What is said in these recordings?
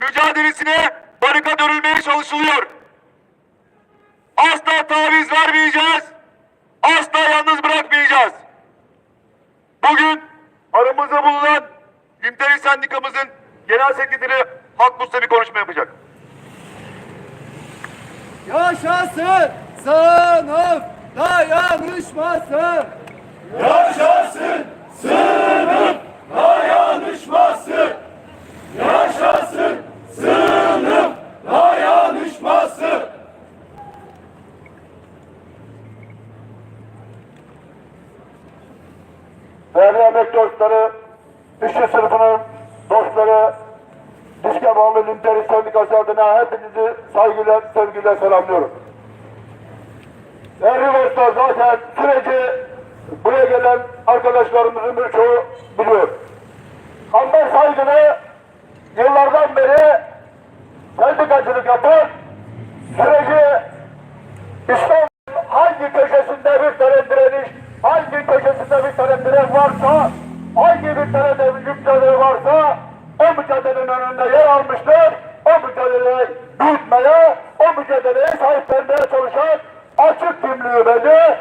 mücadelesine barikat örülmeye çalışılıyor. Asla taviz vermeyeceğiz. Asla yalnız bırakmayacağız. Bugün aramızda bulunan Limteriş Sendikamızın Genel Sekreteri Hak Musta bir konuşma yapacak. Yaşasın sınıf dayanışması. Yaşasın sınıf dayanışması. Yaşasın sınıf dayanışması. Değerli emek dostları, işçi sınıfının dostları, Diske Bağlı Linteri Sendikası adına hepinizi saygıyla, selamlıyorum. Değerli dostlar zaten süreci buraya gelen arkadaşlarımızın birçoğu biliyor. Kamber Saygılı yıllardan beri sendikacılık yapar, süreci İstanbul hangi köşesinde bir tane direniş, hangi köşesinde bir tane diren varsa, hangi bir tane de varsa o mücadelenin önünde yer almıştır. O mücadeleyi büyütmeye, o mücadeleye sahip vermeye çalışan açık kimliği belli,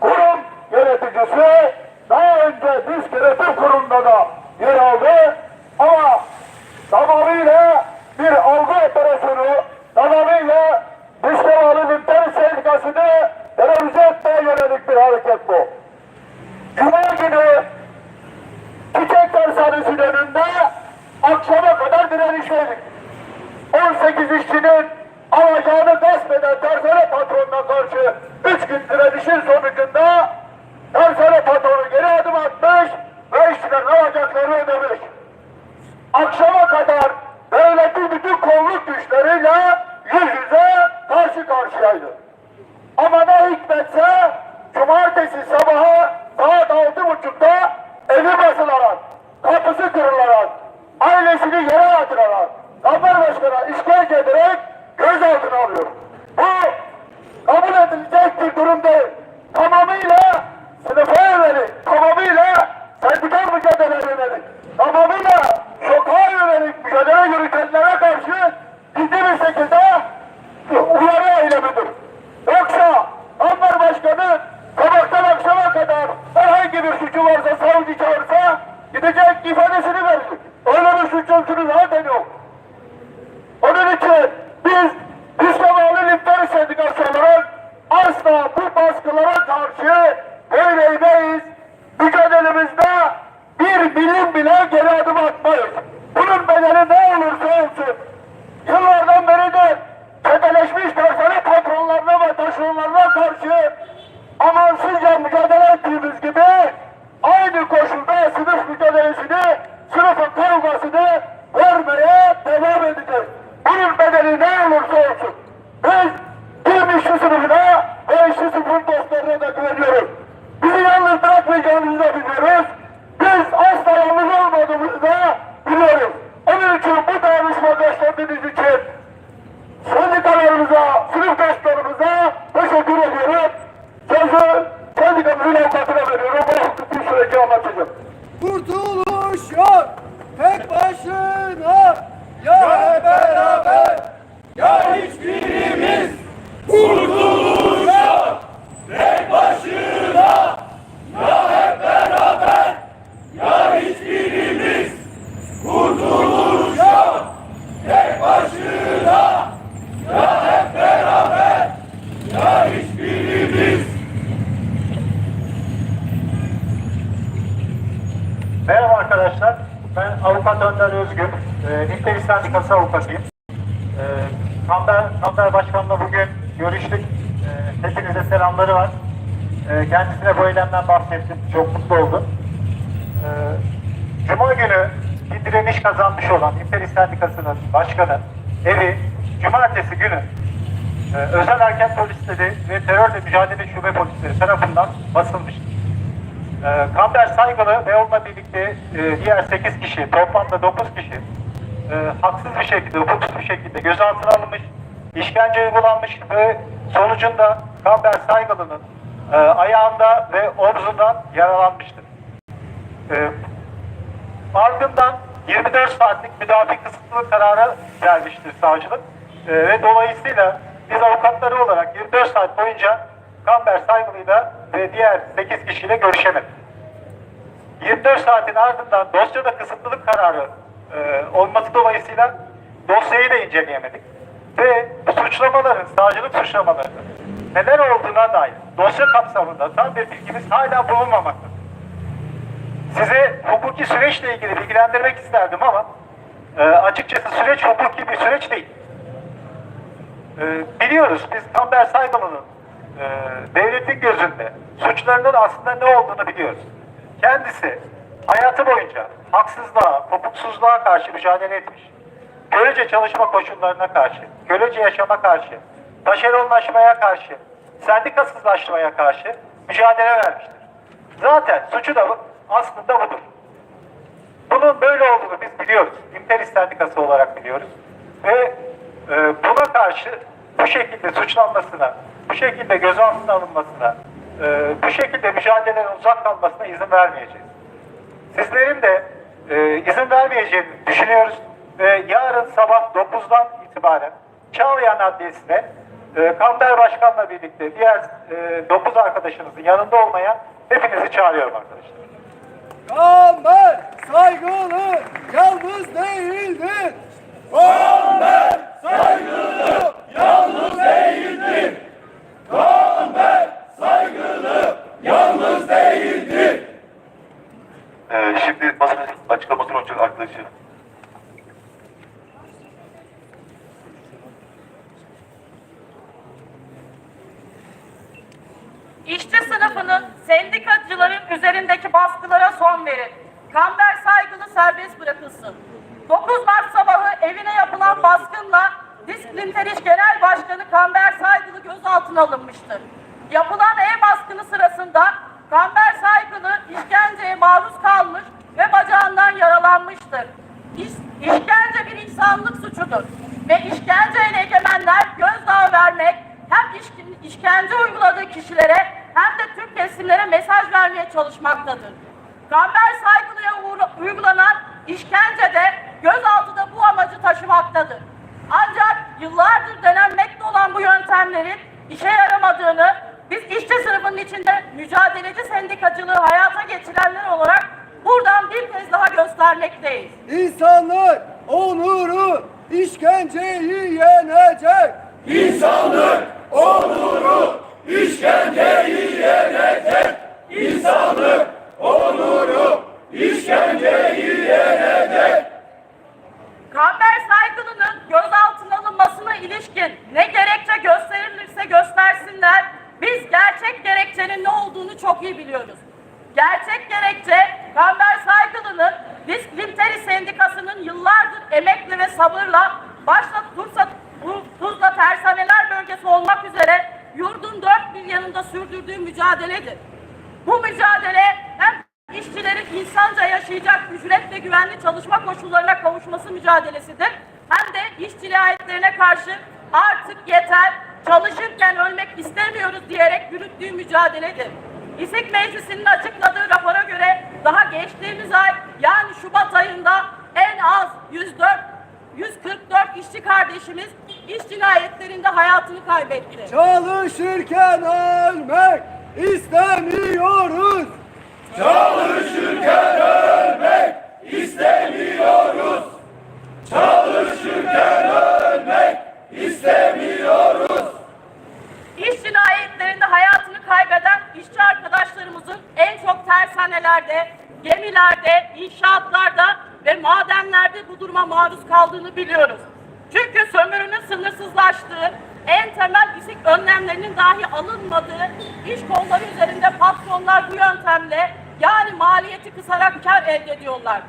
kurum yöneticisi daha önce disk yönetim kurumunda da yer aldı. Ama tamamıyla bir algı operasyonu, tamamıyla dışta bağlı Limter Sendikası'nı terörize etmeye yönelik bir hareket bu. Cuma günü Çiçek Tersanesi'nin önünde akşama kadar direniş verdik. 18 işçinin alacağını gasp eden tersane patronuna karşı 3 gün direnişin sonucunda tersane patronu geri adım atmış ve işçilerin alacaklarını ödemiş akşama kadar devletin bütün kolluk güçleriyle yüz yüze karşı karşıyaydı. Ama ne hikmetse cumartesi sabahı saat altı buçukta evi basılarak, kapısı kırılarak, ailesini yere atırarak, Kamer Başkan'a işkence ederek gözaltına alıyor. Bu kabul edilecek bir durum değil. Tamamıyla sınıfa yönelik, tamamıyla sendikal mücadeleye yönelik, tamamıyla Sendikası avukatıyım. E, Kamber, Kamber Başkan'la bugün görüştük. E, hepinize selamları var. E, kendisine bu eylemden bahsettim. Çok mutlu oldum. E, Cuma günü bir direniş kazanmış olan Nilperi Sendikası'nın başkanı evi Cumartesi günü e, özel harekat polisleri ve terörle mücadele şube polisleri tarafından basılmıştır. E, Kamber Saygılı ve onunla birlikte e, diğer 8 kişi, toplamda 9 kişi e, haksız bir şekilde, hukuksuz bir şekilde gözaltına alınmış, işkence uygulanmış ve sonucunda Kamber Saygılı'nın e, ayağında ve omzundan yaralanmıştır. E, ardından 24 saatlik müdafi kısıtlılık kararı vermiştir savcılık. E, ve dolayısıyla biz avukatları olarak 24 saat boyunca Kamber Saygılı'yla ve diğer 8 kişiyle görüşemedik. 24 saatin ardından dosyada kısıtlılık kararı e, olması dolayısıyla dosyayı da inceleyemedik. Ve suçlamaların, savcılık suçlamalarının neler olduğuna dair dosya kapsamında tam bir bilgimiz hala bulunmamaktadır. Size hukuki süreçle ilgili bilgilendirmek isterdim ama e, açıkçası süreç hukuki bir süreç değil. E, biliyoruz biz Kamber Saygılı'nın e, devletin gözünde suçlarının aslında ne olduğunu biliyoruz. Kendisi hayatı boyunca haksızlığa, hukuksuzluğa karşı mücadele etmiş. Kölece çalışma koşullarına karşı, kölece yaşama karşı, taşeronlaşmaya karşı, sendikasızlaşmaya karşı mücadele vermiştir. Zaten suçu da aslında budur. Bunun böyle olduğunu biz biliyoruz. İmteris Sendikası olarak biliyoruz. Ve e, buna karşı bu şekilde suçlanmasına, bu şekilde gözaltına alınmasına, e, bu şekilde mücadeleden uzak kalmasına izin vermeyeceğiz. Sizlerin de e, izin vermeyeceğini düşünüyoruz. Ve yarın sabah 9'dan itibaren Çağlayan Adliyesi'ne e, Kamber Başkan'la birlikte diğer e, 9 arkadaşınızın yanında olmaya hepinizi çağırıyorum arkadaşlar. Kamber saygılı yalnız değildir. Kamber saygılı yalnız değildir. Kamber saygılı yalnız değildir. Ee, şimdi basın açıklamasını olacak arkadaşı. İşçi sınıfının sendikacıların üzerindeki baskılara son verin. Kamber saygılı serbest bırakılsın. 9 Mart sabahı evine yapılan baskınla Disklintер İş Genel Başkanı Kamber Saygılı gözaltına alınmıştır. Yapılan ev baskını sırasında Kamber Saygılı işkenceye maruz kalmış ve bacağından yaralanmıştır. İş, işkence bir insanlık suçudur ve işkenceyle egemenler gözdağı vermek hem iş- işkence uyguladığı kişilere hem de tüm kesimlere mesaj vermeye çalışmaktadır. Kamber saygılıya uygulanan işkence de gözaltı da bu amacı taşımaktadır. Ancak yıllardır denenmekte olan bu yöntemlerin işe yaramadığını biz işçi sınıfının içinde mücadeleci sendikacılığı hayata geçirenler olarak buradan bir kez daha göstermekteyiz. İnsanlık onuru işkenceyi yenecek. İnsanlık onuru işkenceyi yenecek. İnsanlık onuru işkenceyi yenecek. Kamber Saygılı'nın gözaltına alınmasına ilişkin ne gerekçe gösterilirse göstersinler, biz gerçek gerekçenin ne olduğunu çok iyi biliyoruz. Gerçek gerekçe Kamber Saygılı'nın Disklinteri Sendikası'nın yıllardır emekli ve sabırla başta Tursa, Tuzla Tersaneler Bölgesi olmak üzere yurdun dört bir yanında sürdürdüğü mücadeledir. Bu mücadele hem işçilerin insanca yaşayacak ücret ve güvenli çalışma koşullarına kavuşması mücadelesidir. Hem de iş cinayetlerine karşı artık yeter, çalışırken ölmek istemiyoruz diyerek yürüttüğü mücadeledir. İSİK Meclisi'nin açıkladığı rapora göre daha geçtiğimiz ay yani Şubat ayında en az 104 144 işçi kardeşimiz iş cinayetlerinde hayatını kaybetti. Çalışırken ölmek istemiyoruz. Çalışırken ölmek istemiyoruz. Çalışırken ölmek istemiyoruz. İş cinayetlerinde hayatını kaybeden işçi arkadaşlarımızın en çok tersanelerde, gemilerde, inşaatlarda ve madenlerde bu duruma maruz kaldığını biliyoruz. Çünkü sömürünün sınırsızlaştığı, en temel fizik önlemlerinin dahi alınmadığı iş kolları üzerinde patronlar bu yöntemle yani maliyeti kısarak kar elde ediyorlar.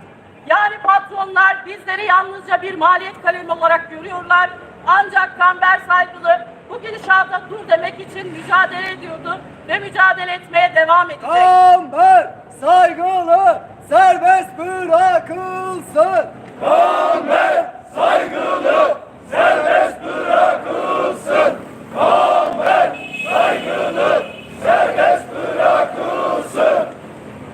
Yani patronlar bizleri yalnızca bir maliyet kalemi olarak görüyorlar. Ancak Kamber Saygılı bu gidişata dur demek için mücadele ediyordu ve mücadele etmeye devam edecek. Kamber saygılı serbest bırakılsın. Kamber saygılı serbest.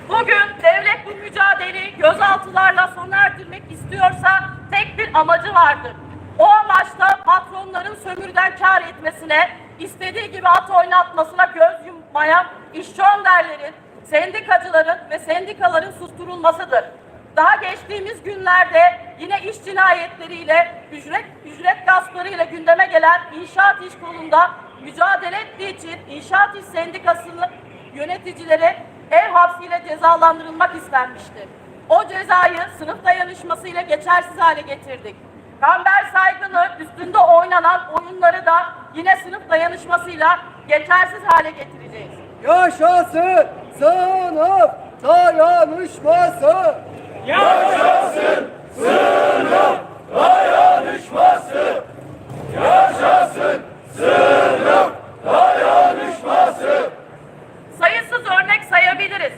Bugün devlet bu mücadeleyi gözaltılarla sona erdirmek istiyorsa tek bir amacı vardır. O amaçta patronların sömürüden kar etmesine, istediği gibi at oynatmasına göz yummaya işçi sendikacıların ve sendikaların susturulmasıdır. Daha geçtiğimiz günlerde yine iş cinayetleriyle, ücret, ücret gasplarıyla gündeme gelen inşaat iş kolunda mücadele ettiği için inşaat iş sendikasının yöneticileri ev hapsiyle cezalandırılmak istenmişti. O cezayı sınıf dayanışmasıyla geçersiz hale getirdik. Kamber saygılı üstünde oynanan oyunları da yine sınıf dayanışmasıyla geçersiz hale getireceğiz. Yaşasın sınıf dayanışması. Yaşasın sınıf dayanışması. Yaşasın sınıf dayanışması. Sayısız örnek sayabiliriz.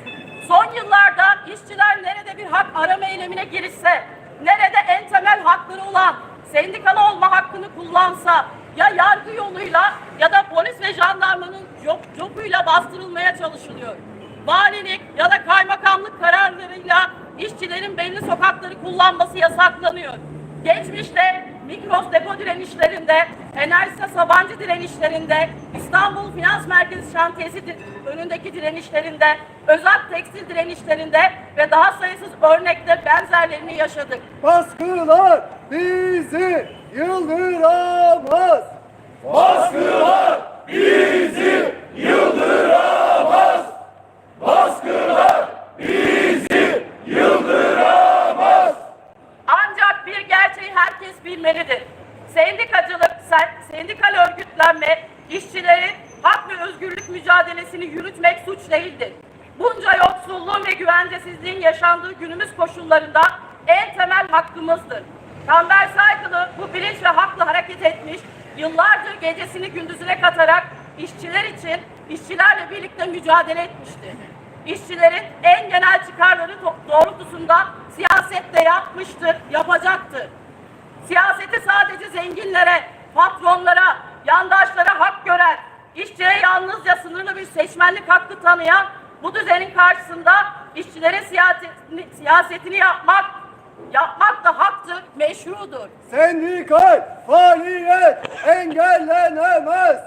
Son yıllarda işçiler nerede bir hak arama eylemine girişse, nerede en temel hakları olan sendikalı olma hakkını kullansa, ya yargı yoluyla ya da polis ve jandarmanın job, jobuyla bastırılmaya çalışılıyor. Valilik ya da kaymakamlık kararlarıyla işçilerin belli sokakları kullanması yasaklanıyor. Geçmişte Mikros depo direnişlerinde, Enerjisa Sabancı direnişlerinde, İstanbul Finans Merkezi Şantiyesi önündeki direnişlerinde, Özak Tekstil direnişlerinde ve daha sayısız örnekte benzerlerini yaşadık. Baskılar bizi yıldıramaz. Baskılar bizi yıldıramaz. Baskılar yıldıramaz. Ancak bir gerçeği herkes bilmelidir. Sendikacılık, sen- sendikal örgütlenme, işçilerin hak ve özgürlük mücadelesini yürütmek suç değildir. Bunca yoksulluğun ve güvencesizliğin yaşandığı günümüz koşullarında en temel hakkımızdır. Kamber Saygılı bu bilinç ve hakla hareket etmiş, yıllardır gecesini gündüzüne katarak işçiler için, işçilerle birlikte mücadele etmiştir. İşçilerin en genel çıkarları doğrultusunda siyaset de yapmıştır, yapacaktır. Siyaseti sadece zenginlere, patronlara, yandaşlara hak gören, işçiye yalnızca sınırlı bir seçmenlik hakkı tanıyan bu düzenin karşısında işçilerin siyasetini, siyasetini yapmak, yapmak da haktır, meşrudur. Sendikal faaliyet engellenemez.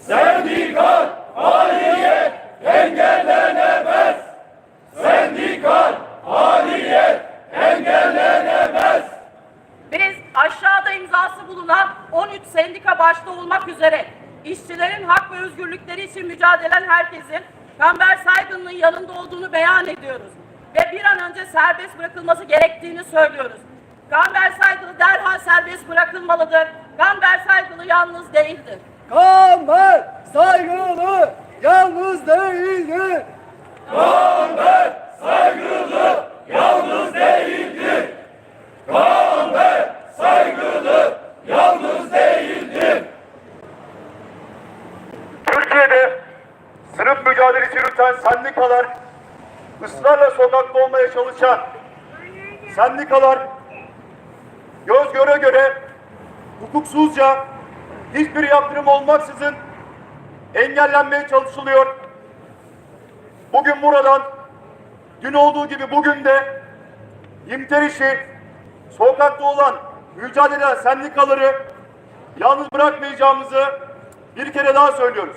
Sendikal faaliyet engellenemez. Sendikal faaliyet engellenemez. Biz aşağıda imzası bulunan 13 sendika başta olmak üzere işçilerin hak ve özgürlükleri için mücadele eden herkesin Kamber Saygın'ın yanında olduğunu beyan ediyoruz. Ve bir an önce serbest bırakılması gerektiğini söylüyoruz. Kamber Saygılı derhal serbest bırakılmalıdır. Kamber Saygılı yalnız değildir. Kamber saygılı yalnız değildir. Kamber saygılı yalnız değildir. Kamber saygılı yalnız değildir. Türkiye'de sınıf mücadelesi yürüten sendikalar, ısrarla sokakta olmaya çalışan sendikalar göz göre göre hukuksuzca hiçbir yaptırım olmaksızın engellenmeye çalışılıyor. Bugün buradan dün olduğu gibi bugün de İmter işi sokakta olan mücadele eden sendikaları yalnız bırakmayacağımızı bir kere daha söylüyoruz.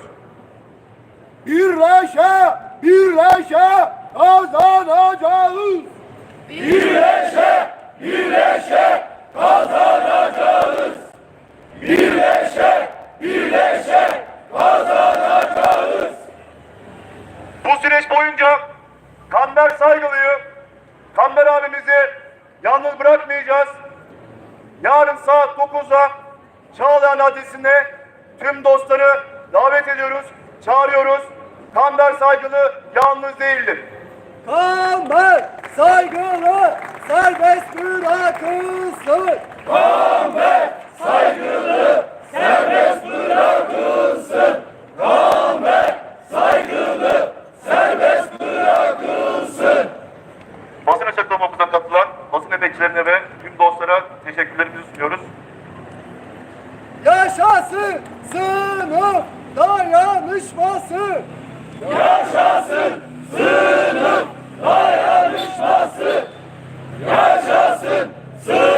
Birleşe, birleşe kazanacağız. Birleşe, birleşe kazanacağız. Birleşe, birleşe kazanacağız. Bu süreç boyunca Kamber Saygılı'yı, Kamber abimizi yalnız bırakmayacağız. Yarın saat 9'da Çağlayan Adliyesi'nde tüm dostları davet ediyoruz, çağırıyoruz. Kamber Saygılı yalnız değildir. Kamber saygılı serbest bırakılsın. Kamber saygılı serbest bırakılsın. Kamer saygılı serbest bırakılsın. Basın açıklama okuldan katılan basın emekçilerine ve tüm dostlara teşekkürlerimizi sunuyoruz. Yaşasın sınıf dayanışması. Yaşasın sınıf dayanışması. Yaşasın sınıf.